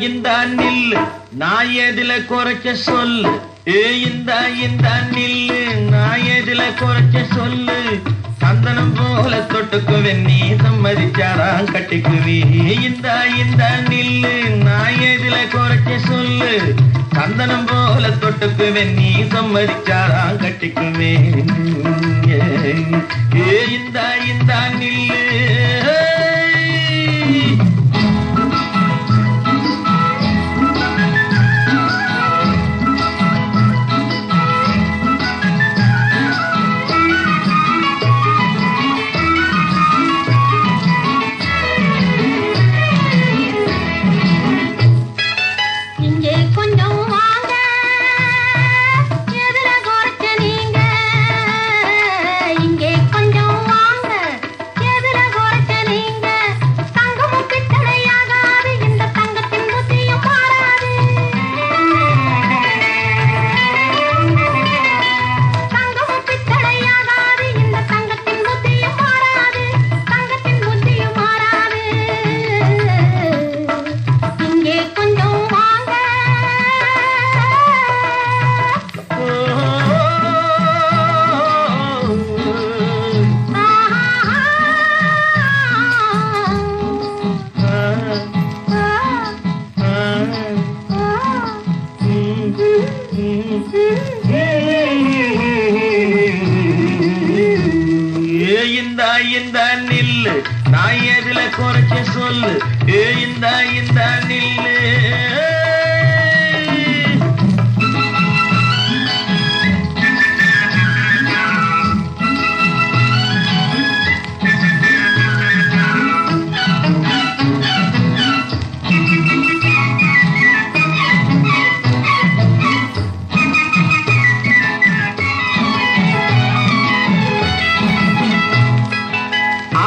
இந்த நில்லு நான் எதில குறைச்ச சொல்லு? ஏ இந்த இந்த நில்லு நான் எதில குறைச்ச சொல்லு? சந்தனம் போல தொட்டுக்குவேன் நீ சம்மதிச்சாரா? கட்டிக்குவே. இந்த இந்த நில்லு நான் எதில குறைச்ச சொல்லு? சந்தனம் போல தொட்டுக்குவேன் நீ சம்மதிச்சாரா? கட்டிக்குவேன் ஏ இந்த இந்த இந்த நில்லு. நான் எதுல குறைச்ச சொல்லு. ஏ இந்த இந்த நில்லு.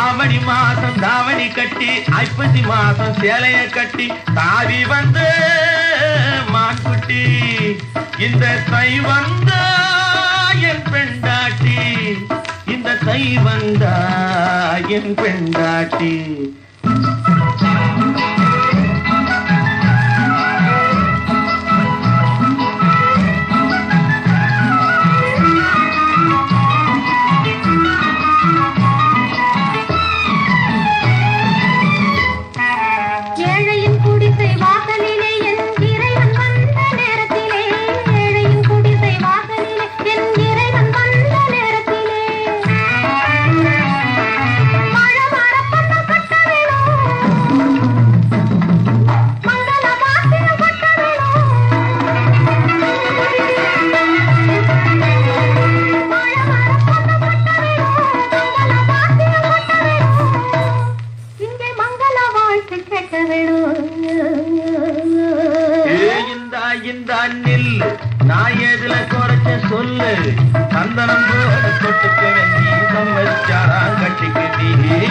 ஆவணி மாசம் தாவணி கட்டி ஐப்பசி மாசம் சேலைய கட்டி தாவி வந்து மான்குட்டி. இந்த தை வந்தா என் பெண்டாட்டி. இந்த தை வந்தா என் பெண்டாட்டி. பேசவேணோ இந்தா இந்தா நில். நான் எதுல குறைச்ச சொல்லு? சந்தனம் போல தொட்டுக்கு வெந்தி சமைச்சாரா கட்டிக்கு நீ.